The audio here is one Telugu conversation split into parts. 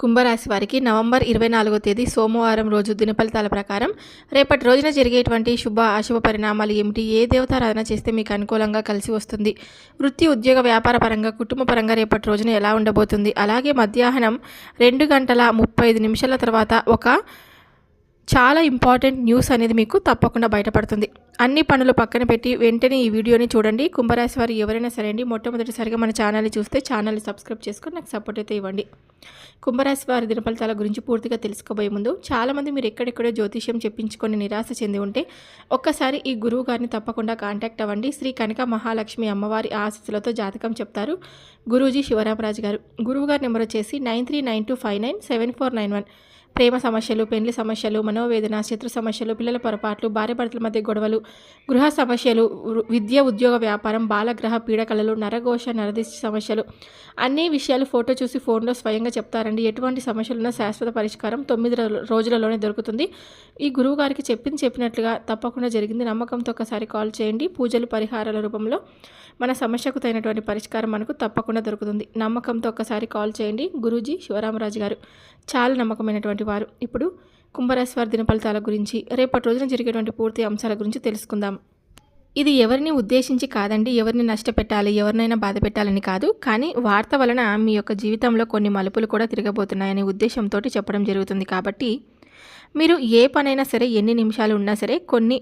కుంభరాశి వారికి నవంబర్ ఇరవై నాలుగో తేదీ సోమవారం రోజు దినఫలితాల ప్రకారం రేపటి రోజున జరిగేటువంటి శుభ అశుభ పరిణామాలు ఏమిటి? ఏ దేవతారాధన చేస్తే మీకు అనుకూలంగా కలిసి వస్తుంది? వృత్తి ఉద్యోగ వ్యాపార పరంగా కుటుంబ పరంగా రేపటి రోజున ఎలా ఉండబోతుంది? అలాగే మధ్యాహ్నం రెండు గంటల ముప్పై ఐదు నిమిషాల తర్వాత ఒక చాలా ఇంపార్టెంట్ న్యూస్ అనేది మీకు తప్పకుండా బయటపడుతుంది. అన్ని పనులు పక్కన పెట్టి వెంటనే ఈ వీడియోని చూడండి. కుంభరాశి వారు ఎవరైనా సరే అండి మొట్టమొదటిసారిగా మన ఛానల్ని చూస్తే ఛానల్ని సబ్స్క్రైబ్ చేసుకొని నాకు సపోర్ట్ అయితే ఇవ్వండి. కుంభరాశి వారి దినఫలితాల గురించి పూర్తిగా తెలుసుకోబోయే ముందు చాలామంది మీరు ఎక్కడెక్కడో జ్యోతిష్యం చెప్పించుకొని నిరాశ చెంది ఉంటే ఒక్కసారి ఈ గురువు గారిని తప్పకుండా కాంటాక్ట్ అవ్వండి. శ్రీ కనక మహాలక్ష్మి అమ్మవారి ఆశీస్సులతో జాతకం చెప్తారు గురూజీ శివరామరాజు గారు. గురువు గారి నెంబర్ వచ్చేసి nine three nine two five nine seven four nine one. ప్రేమ సమస్యలు పెండ్లి సమస్యలు మనోవేదన శత్రు సమస్యలు పిల్లల పొరపాట్లు భార్యాభర్తల మధ్య గొడవలు గృహ సమస్యలు విద్య ఉద్యోగ వ్యాపారం బాలగ్రహ పీడకలలు నరఘోష నరదిష్టి సమస్యలు. అన్ని విషయాలు ఫోటో చూసి ఫోన్లో స్వయంగా చెప్తారండి. ఎటువంటి సమస్యలున్నా శాశ్వత పరిష్కారం తొమ్మిది రోజులలోనే దొరుకుతుంది. ఈ గురువు గారికి చెప్పింది చెప్పినట్లుగా తప్పకుండా జరిగింది. నమ్మకంతో ఒకసారి కాల్ చేయండి. పూజలు పరిహారాల రూపంలో మన సమస్యకు తగినటువంటి పరిష్కారం మనకు తప్పకుండా దొరుకుతుంది. నమ్మకంతో ఒకసారి కాల్ చేయండి. గురూజీ శివరామరాజు గారు. చాలా నమ్మకమైనటువంటి వారు. ఇప్పుడు కుంభరాశి వారి దినఫలితాల గురించి రేపటి రోజున జరిగేటువంటి పూర్తి అంశాల గురించి తెలుసుకుందాం. ఇది ఎవరిని ఉద్దేశించి కాదండి ఎవరిని నష్టపెట్టాలి ఎవరినైనా బాధ పెట్టాలని కాదు కానీ వార్త వలన మీ యొక్క జీవితంలో కొన్ని మలుపులు కూడా తిరగబోతున్నాయనే ఉద్దేశంతో చెప్పడం జరుగుతుంది కాబట్టి మీరు ఏ పనైనా సరే ఎన్ని నిమిషాలు ఉన్నా సరే కొన్ని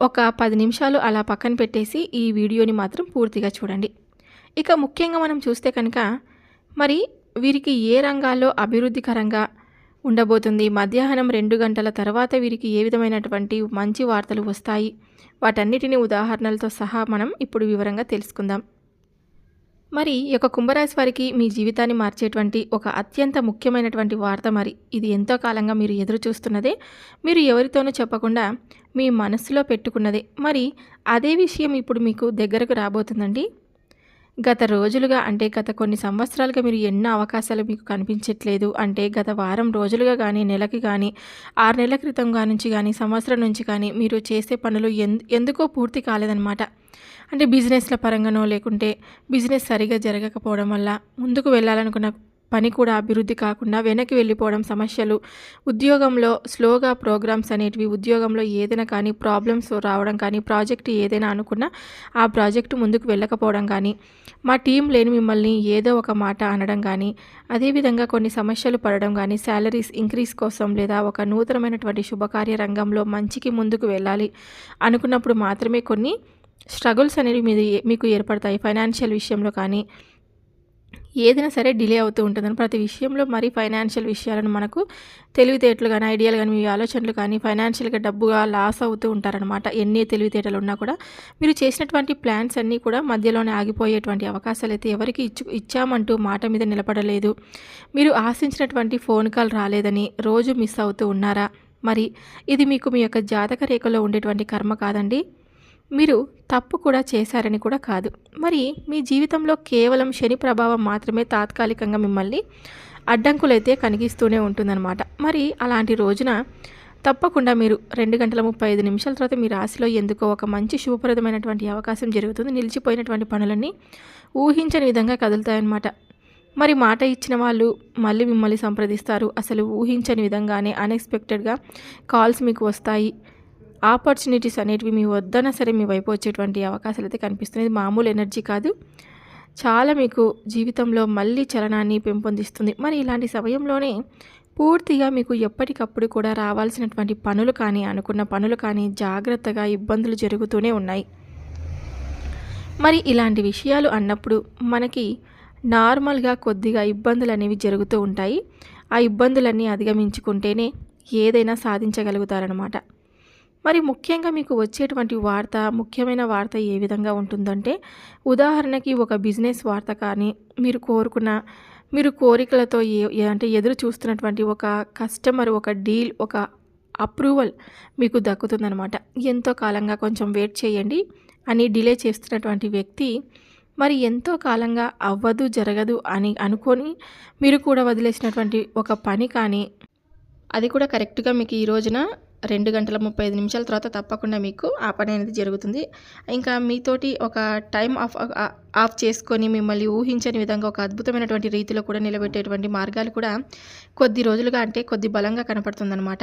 ఒక పది నిమిషాలు అలా పక్కన పెట్టేసి ఈ వీడియోని మాత్రం పూర్తిగా చూడండి. ఇక ముఖ్యంగా మనం చూస్తే కనుక మరి వీరికి ఏ రంగాల్లో అభివృద్ధికరంగా ఉండబోతుంది. మధ్యాహ్నం రెండు గంటల తర్వాత వీరికి ఏ విధమైనటువంటి మంచి వార్తలు వస్తాయి? వాటన్నిటిని ఉదాహరణలతో సహా మనం ఇప్పుడు వివరంగా తెలుసుకుందాం. మరి ఈ యొక్క కుంభరాశి వారికి మీ జీవితాన్ని మార్చేటువంటి ఒక అత్యంత ముఖ్యమైనటువంటి వార్త మరి. ఇది ఎంతో కాలంగా మీరు ఎదురు చూస్తున్నదే మీరు ఎవరితోనూ చెప్పకుండా మీ మనసులో పెట్టుకున్నదే. మరి అదే విషయం ఇప్పుడు మీకు దగ్గరకు రాబోతుందండి. గత రోజులుగా అంటే గత కొన్ని సంవత్సరాలుగా మీరు ఎన్నో అవకాశాలు మీకు కనిపించట్లేదు. అంటే గత వారం రోజులుగా కానీ నెలకి కానీ ఆరు నెలల క్రితం నుంచి కానీ సంవత్సరం నుంచి కానీ మీరు చేసే పనులు ఎన్ ఎందుకో పూర్తి కాలేదన్నమాట. అంటే బిజినెస్ల పరంగానో లేకుంటే బిజినెస్ సరిగా జరగకపోవడం వల్ల ముందుకు వెళ్ళాలనుకున్న పని కూడా అభివృద్ధి కాకుండా వెనక్కి వెళ్ళిపోవడం సమస్యలు. ఉద్యోగంలో స్లోగా ప్రోగ్రామ్స్ అనేటివి ఉద్యోగంలో ఏదైనా కానీ ప్రాబ్లమ్స్ రావడం కానీ ప్రాజెక్ట్ ఏదైనా అనుకున్నా ఆ ప్రాజెక్టు ముందుకు వెళ్ళకపోవడం కానీ మా టీం లేని మిమ్మల్ని ఏదో ఒక మాట అనడం కానీ అదేవిధంగా కొన్ని సమస్యలు పడడం కానీ శాలరీస్ ఇంక్రీజ్ కోసం లేదా ఒక నూతనమైనటువంటి శుభకార్య రంగంలో మంచికి ముందుకు వెళ్ళాలి అనుకున్నప్పుడు మాత్రమే కొన్ని స్ట్రగుల్స్ అనేవి మీది మీకు ఏర్పడతాయి. ఫైనాన్షియల్ విషయంలో కానీ ఏదైనా సరే డిలే అవుతూ ఉంటుందని ప్రతి విషయంలో మరి ఫైనాన్షియల్ విషయాలను మనకు తెలివితేటలు కానీ ఐడియాలు కానీ మీ ఆలోచనలు కానీ ఫైనాన్షియల్గా డబ్బుగా లాస్ అవుతూ ఉంటారనమాట ఎన్ని తెలివితేటలు ఉన్నా కూడా మీరు చేసినటువంటి ప్లాన్స్ అన్నీ కూడా మధ్యలోనే ఆగిపోయేటువంటి అవకాశాలు అయితే ఎవరికి ఇచ్చు ఇచ్చామంటూ మాట మీద నిలబడలేదు. మీరు ఆశించినటువంటి ఫోన్ కాల్ రాలేదని రోజు మిస్ అవుతూ ఉన్నారా? మరి ఇది మీకు మీ యొక్క జాతక రేఖలో ఉండేటువంటి కర్మ కాదండి. మీరు తప్పు కూడా చేశారని కూడా కాదు. మరి మీ జీవితంలో కేవలం శని ప్రభావం మాత్రమే తాత్కాలికంగా మిమ్మల్ని అడ్డంకులైతే కనిగిస్తూనే ఉంటుందన్నమాట. మరి అలాంటి రోజున తప్పకుండా మీరు రెండు గంటల ముప్పై ఐదు నిమిషాల తర్వాత మీ రాశిలో ఎందుకో ఒక మంచి శుభప్రదమైనటువంటి అవకాశం జరుగుతుంది. నిలిచిపోయినటువంటి పనులన్నీ ఊహించని విధంగా కదులుతాయన్నమాట. మరి మాట ఇచ్చిన వాళ్ళు మళ్ళీ మిమ్మల్ని సంప్రదిస్తారు. అసలు ఊహించని విధంగానే అన్ఎక్స్పెక్టెడ్గా కాల్స్ మీకు వస్తాయి. ఆపర్చునిటీస్ అనేటివి మీ వద్దన సరే మీ వైపు వచ్చేటువంటి అవకాశాలు అయితే కనిపిస్తున్నాయి మామూలు ఎనర్జీ కాదు. చాలా మీకు జీవితంలో మళ్ళీ చలనాన్ని పెంపొందిస్తుంది. మరి ఇలాంటి సమయంలోనే పూర్తిగా మీకు ఎప్పటికప్పుడు కూడా రావాల్సినటువంటి పనులు కానీ అనుకున్న పనులు కానీ జాగ్రత్తగా ఇబ్బందులు జరుగుతూనే ఉన్నాయి. మరి ఇలాంటి విషయాలు అన్నప్పుడు మనకి నార్మల్గా కొద్దిగా ఇబ్బందులు అనేవి జరుగుతూ ఉంటాయి. ఆ ఇబ్బందులన్నీ అధిగమించుకుంటేనే ఏదైనా సాధించగలుగుతారనమాట మరి ముఖ్యంగా మీకు వచ్చేటువంటి వార్త ముఖ్యమైన వార్త ఏ విధంగా ఉంటుందంటే ఉదాహరణకి ఒక బిజినెస్ వార్త కానీ మీరు కోరుకున్న మీరు కోరికలతో ఏ అంటే ఎదురు చూస్తున్నటువంటి ఒక కస్టమర్ ఒక డీల్ ఒక అప్రూవల్ మీకు దక్కుతుందనమాట ఎంతో కాలంగా కొంచెం వెయిట్ చేయండి అని డిలే చేస్తున్నటువంటి వ్యక్తి మరి ఎంతో కాలంగా అవ్వదు జరగదు అని అనుకొని మీరు కూడా వదిలేసినటువంటి ఒక పని కానీ అది కూడా కరెక్ట్గా మీకు ఈ రోజున రెండు గంటల ముప్పై ఐదు నిమిషాల తర్వాత తప్పకుండా మీకు ఆ పని అనేది జరుగుతుంది. ఇంకా మీతోటి ఒక టైం ఆఫ్ ఆఫ్ చేసుకొని మిమ్మల్ని ఊహించని విధంగా ఒక అద్భుతమైనటువంటి రీతిలో కూడా నిలబెట్టేటువంటి మార్గాలు కూడా కొద్ది రోజులుగా అంటే కొద్ది బలంగా కనపడుతుందన్నమాట.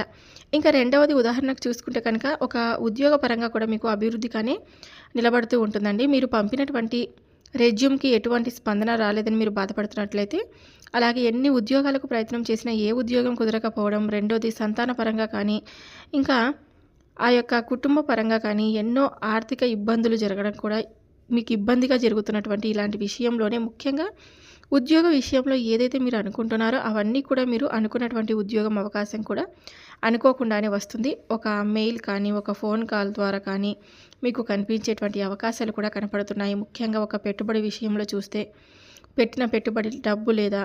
ఇంకా రెండవది ఉదాహరణకు చూసుకుంటే కనుక ఒక ఉద్యోగపరంగా కూడా మీకు అభివృద్ధి కానీ నిలబడుతూ ఉంటుందండి. మీరు పంపినటువంటి రెజ్యూమ్కి ఎటువంటి స్పందన రాలేదని మీరు బాధపడుతున్నట్లయితే అలాగే ఎన్ని ఉద్యోగాలకు ప్రయత్నం చేసినా ఏ ఉద్యోగం కుదరకపోవడం రెండోది సంతాన పరంగా కానీ ఇంకా ఆ యొక్క కుటుంబ పరంగా కానీ ఎన్నో ఆర్థిక ఇబ్బందులు జరగడం కూడా మీకు ఇబ్బందిగా జరుగుతున్నటువంటి ఇలాంటి విషయంలోనే ముఖ్యంగా ఉద్యోగ విషయంలో ఏదైతే మీరు అనుకుంటున్నారో అవన్నీ కూడా మీరు అనుకున్నటువంటి ఉద్యోగం అవకాశం కూడా అనుకోకుండానే వస్తుంది. ఒక మెయిల్ కానీ ఒక ఫోన్ కాల్ ద్వారా కానీ మీకు కనిపించేటువంటి అవకాశాలు కూడా కనపడుతున్నాయి. ముఖ్యంగా ఒక పెట్టుబడి విషయంలో చూస్తే పెట్టిన పెట్టుబడి డబ్బు లేదా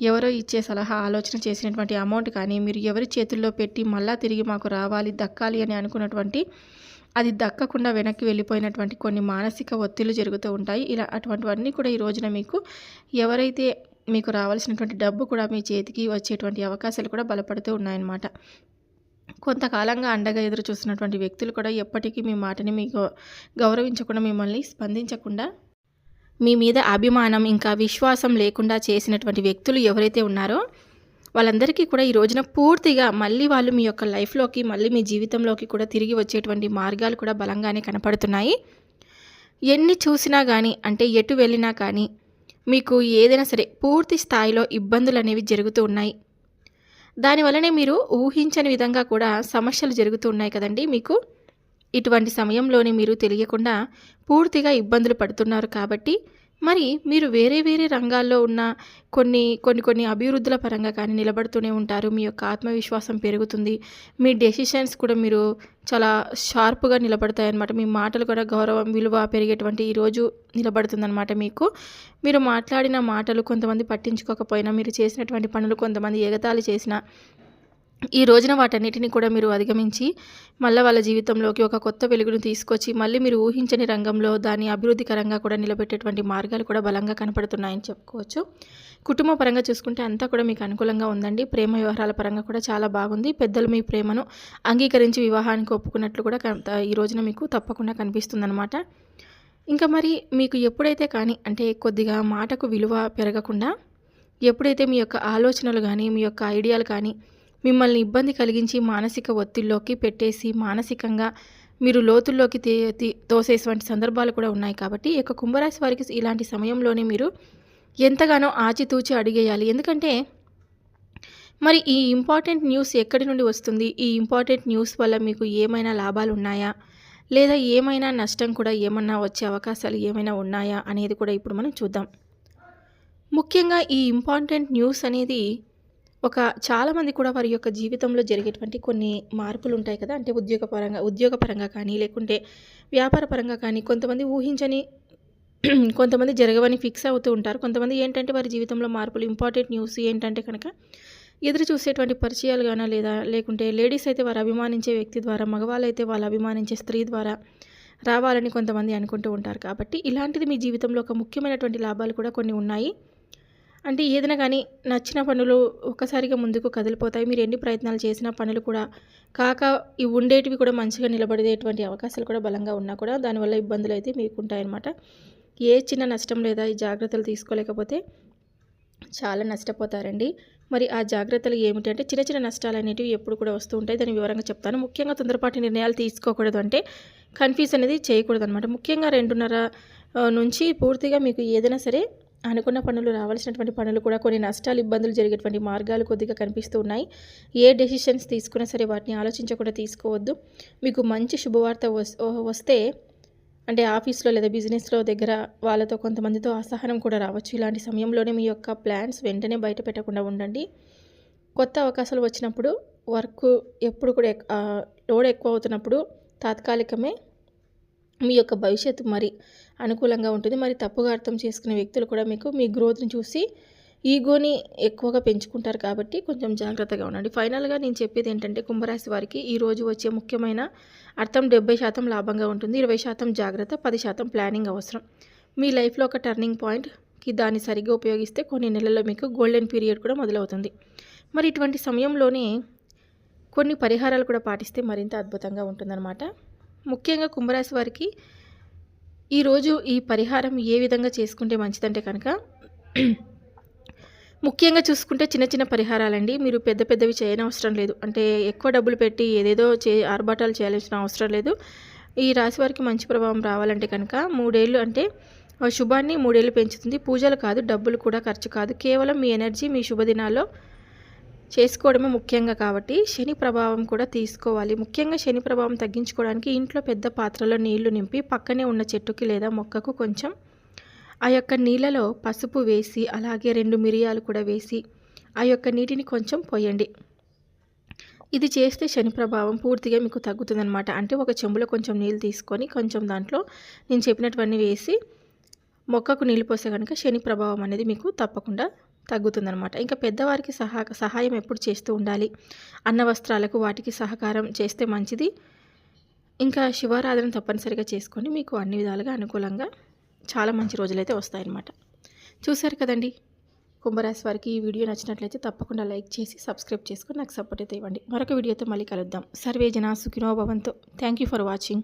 ఎవరో ఇచ్చే సలహా ఆలోచన చేసినటువంటి అమౌంట్ కానీ మీరు ఎవరి చేతుల్లో పెట్టి మళ్ళా తిరిగి మాకు రావాలి దక్కాలి అని అనుకున్నటువంటి అది దక్కకుండా వెనక్కి వెళ్ళిపోయినటువంటి కొన్ని మానసిక ఒత్తిళ్ళు జరుగుతూ ఉంటాయి. ఇలా అటువంటివన్నీ కూడా ఈ రోజున మీకు ఎవరైతే మీకు రావాల్సినటువంటి డబ్బు కూడా మీ చేతికి వచ్చేటువంటి అవకాశాలు కూడా బలపడుతూ ఉన్నాయన్నమాట. కొంతకాలంగా అండగా ఎదురు చూస్తున్నటువంటి వ్యక్తులు కూడా ఎప్పటికీ మీ మాటని మీకు గౌరవించకుండా మిమ్మల్ని స్పందించకుండా మీ మీద అభిమానం ఇంకా విశ్వాసం లేకుండా చేసినటువంటి వ్యక్తులు ఎవరైతే ఉన్నారో వాళ్ళందరికీ కూడా ఈ రోజున పూర్తిగా మళ్ళీ వాళ్ళు మీ యొక్క లైఫ్లోకి మళ్ళీ మీ జీవితంలోకి కూడా తిరిగి వచ్చేటువంటి మార్గాలు కూడా బలంగానే కనపడుతున్నాయి. ఎన్ని చూసినా కానీ అంటే ఎటు వెళ్ళినా కానీ మీకు ఏదైనా సరే పూర్తి స్థాయిలో ఇబ్బందులు అనేవి జరుగుతూ ఉన్నాయి. దానివల్లనే మీరు ఊహించని విధంగా కూడా సమస్యలు జరుగుతూ ఉన్నాయి కదండి మీకు. ఇటువంటి సమయంలోనే మీరు తెలియకుండా పూర్తిగా ఇబ్బందులు పడుతున్నారు కాబట్టి మరి మీరు వేరే వేరే రంగాల్లో ఉన్న కొన్ని కొన్ని కొన్ని అభివృద్ధుల పరంగా కానీ నిలబడుతూనే ఉంటారు. మీ యొక్క ఆత్మవిశ్వాసం పెరుగుతుంది. మీ డెసిషన్స్ కూడా మీరు చాలా షార్ప్గా నిలబడతాయి అన్నమాట మీ మాటలు కూడా గౌరవం విలువ పెరిగేటువంటి ఈరోజు నిలబడుతుందన్నమాట మీకు. మీరు మాట్లాడిన మాటలు కొంతమంది పట్టించుకోకపోయినా మీరు చేసినటువంటి పనులు కొంతమంది ఎగతాళి చేసిన ఈ రోజున వాటన్నిటిని కూడా మీరు అధిగమించి మళ్ళీ వాళ్ళ జీవితంలోకి ఒక కొత్త వెలుగును తీసుకొచ్చి మళ్ళీ మీరు ఊహించని రంగంలో దాన్ని అభివృద్ధికరంగా కూడా నిలబెట్టేటువంటి మార్గాలు కూడా బలంగా కనపడుతున్నాయని చెప్పుకోవచ్చు. కుటుంబ పరంగా చూసుకుంటే అంతా కూడా మీకు అనుకూలంగా ఉందండి. ప్రేమ వ్యవహారాల పరంగా కూడా చాలా బాగుంది. పెద్దలు మీ ప్రేమను అంగీకరించి వివాహానికి ఒప్పుకున్నట్లు కూడా ఈ రోజున మీకు తప్పకుండా కనిపిస్తుందన్నమాట. ఇంకా మరి మీకు ఎప్పుడైతే కానీ అంటే కొద్దిగా మాటకు విలువ పెరగకుండా ఎప్పుడైతే మీ యొక్క ఆలోచనలు కానీ మీ యొక్క ఐడియాలు కానీ మిమ్మల్ని ఇబ్బంది కలిగించి మానసిక ఒత్తిడిలోకి పెట్టేసి మానసికంగా మీరు లోతుల్లోకి తే తి- తోసేటువంటి సందర్భాలు కూడా ఉన్నాయి కాబట్టి ఈ యొక్క కుంభరాశి వారికి ఇలాంటి సమయంలోనే మీరు ఎంతగానో ఆచితూచి అడిగేయాలి. ఎందుకంటే మరి ఈ ఇంపార్టెంట్ న్యూస్ ఎక్కడి నుండి వస్తుంది? ఈ ఇంపార్టెంట్ న్యూస్ వల్ల మీకు ఏమైనా లాభాలు ఉన్నాయా? లేదా ఏమైనా నష్టం కూడా ఏమన్నా వచ్చే అవకాశాలు ఏమైనా ఉన్నాయా? అనేది కూడా ఇప్పుడు మనం చూద్దాం. ముఖ్యంగా ఈ ఇంపార్టెంట్ న్యూస్ అనేది ఒక చాలామంది కూడా వారి యొక్క జీవితంలో జరిగేటువంటి కొన్ని మార్పులు ఉంటాయి కదా. అంటే ఉద్యోగపరంగా ఉద్యోగపరంగా కానీ లేకుంటే వ్యాపార పరంగా కానీ కొంతమంది ఊహించని కొంతమంది జరగవని ఫిక్స్ అవుతూ ఉంటారు. కొంతమంది ఏంటంటే వారి జీవితంలో మార్పులు ఇంపార్టెంట్ న్యూస్ ఏంటంటే కనుక ఎదురు చూసేటువంటి పరిచయాలు గానా లేదా లేకుంటే లేడీస్ అయితే వారు అభిమానించే వ్యక్తి ద్వారా మగవాళ్ళు అయితే వాళ్ళు అభిమానించే స్త్రీ ద్వారా రావాలని కొంతమంది అనుకుంటూ ఉంటారు. కాబట్టి ఇలాంటిది మీ జీవితంలో ఒక ముఖ్యమైనటువంటి లాభాలు కూడా కొన్ని ఉన్నాయి. అంటే ఏదైనా కానీ నచ్చిన పనులు ఒక్కసారిగా ముందుకు కదిలిపోతాయి. మీరు ఎన్ని ప్రయత్నాలు చేసినా పనులు కూడా కాక ఇవి ఉండేటివి కూడా మంచిగా నిలబడేటువంటి అవకాశాలు కూడా బలంగా ఉన్నా కూడా దానివల్ల ఇబ్బందులు అయితే మీకు ఉంటాయన్నమాట ఏ చిన్న నష్టం లేదా ఈ జాగ్రత్తలు తీసుకోలేకపోతే చాలా నష్టపోతారండి. మరి ఆ జాగ్రత్తలు ఏమిటి అంటే చిన్న చిన్న నష్టాలు అనేటివి ఎప్పుడు కూడా వస్తూ ఉంటాయి. దాని వివరంగా చెప్తాను. ముఖ్యంగా తొందరపాటి నిర్ణయాలు తీసుకోకూడదు అంటే కన్ఫ్యూజ్ అనేది చేయకూడదు అనమాట ముఖ్యంగా రెండున్నర నుంచి పూర్తిగా మీకు ఏదైనా సరే అనుకున్న పనులు రావాల్సినటువంటి పనులు కూడా కొన్ని నష్టాలు ఇబ్బందులు జరిగేటువంటి మార్గాలు కొద్దిగా కనిపిస్తూ ఉన్నాయి. ఏ డెసిషన్స్ తీసుకున్నా సరే వాటిని ఆలోచించకుండా తీసుకోవద్దు. మీకు మంచి శుభవార్త వస్తే అంటే ఆఫీస్లో లేదా బిజినెస్లో దగ్గర వాళ్ళతో కొంతమందితో అసహనం కూడా రావచ్చు. ఇలాంటి సమయంలోనే మీ యొక్క ప్లాన్స్ వెంటనే బయట పెట్టకుండా ఉండండి. కొత్త అవకాశాలు వచ్చినప్పుడు వర్క్ ఎప్పుడు కూడా లోడ్ ఎక్కువ అవుతున్నప్పుడు తాత్కాలికమే మీ యొక్క భవిష్యత్తు మరి అనుకూలంగా ఉంటుంది. మరి తప్పుగా అర్థం చేసుకునే వ్యక్తులు కూడా మీకు మీ గ్రోత్ని చూసి ఈగోని ఎక్కువగా పెంచుకుంటారు కాబట్టి కొంచెం జాగ్రత్తగా ఉండండి. ఫైనల్గా నేను చెప్పేది ఏంటంటే కుంభరాశి వారికి ఈ రోజు వచ్చే ముఖ్యమైన అర్థం డెబ్బై శాతం లాభంగా ఉంటుంది. ఇరవై శాతం జాగ్రత్త పది శాతం ప్లానింగ్ అవసరం. మీ లైఫ్లో ఒక టర్నింగ్ పాయింట్కి దాన్ని సరిగ్గా ఉపయోగిస్తే కొన్ని నెలల్లో మీకు గోల్డెన్ పీరియడ్ కూడా మొదలవుతుంది. మరి ఇటువంటి సమయంలోనే కొన్ని పరిహారాలు కూడా పాటిస్తే మరింత అద్భుతంగా ఉంటుందన్నమాట. ముఖ్యంగా కుంభరాశి వారికి ఈరోజు ఈ పరిహారం ఏ విధంగా చేసుకుంటే మంచిదంటే కనుక ముఖ్యంగా చూసుకుంటే చిన్న చిన్న పరిహారాలండి. మీరు పెద్ద పెద్దవి చేయనవసరం లేదు. అంటే ఎక్కువ డబ్బులు పెట్టి ఏదేదో చే ఆర్భాటాలు చేయాల్సిన అవసరం లేదు. ఈ రాశి వారికి మంచి ప్రభావం రావాలంటే కనుక మూడేళ్ళు అంటే ఆ శుభాన్ని మూడేళ్ళు పెంచుతుంది. పూజలు కాదు డబ్బులు కూడా ఖర్చు కాదు. కేవలం మీ ఎనర్జీ మీ శుభదినాల్లో చేసుకోవడమే ముఖ్యంగా కాబట్టి శని ప్రభావం కూడా తీసుకోవాలి. ముఖ్యంగా శని ప్రభావం తగ్గించుకోవడానికి ఇంట్లో పెద్ద పాత్రలో నీళ్ళు నింపి పక్కనే ఉన్న చెట్టుకి లేదా మొక్కకు కొంచెం ఆ యొక్క నీళ్ళలో పసుపు వేసి అలాగే రెండు మిరియాలు కూడా వేసి ఆ యొక్క నీటిని కొంచెం పోయండి. ఇది చేస్తే శని ప్రభావం పూర్తిగా మీకు తగ్గుతుందనమాట అంటే ఒక చెంబులో కొంచెం నీళ్ళు తీసుకొని కొంచెం దాంట్లో నేను చెప్పినటువన్నీ వేసి మొక్కకు నీళ్ళు పోస్తే కనుక శని ప్రభావం అనేది మీకు తప్పకుండా తగ్గుతుందనమాట ఇంకా పెద్దవారికి సహా సహాయం ఎప్పుడు చేస్తూ ఉండాలి. అన్న వస్త్రాలకు వాటికి సహకారం చేస్తే మంచిది. ఇంకా శివారాధన తప్పనిసరిగా చేసుకొని మీకు అన్ని విధాలుగా అనుకూలంగా చాలా మంచి రోజులైతే వస్తాయన్నమాట. చూశారు కదండి? కుంభరాశి వారికి ఈ వీడియో నచ్చినట్లయితే తప్పకుండా లైక్ చేసి సబ్స్క్రైబ్ చేసుకొని నాకు సపోర్ట్ అయితే ఇవ్వండి. మరొక వీడియోతో మళ్ళీ కలుద్దాం. సర్వే జన సుఖినో భవంతో. Thank you for watching.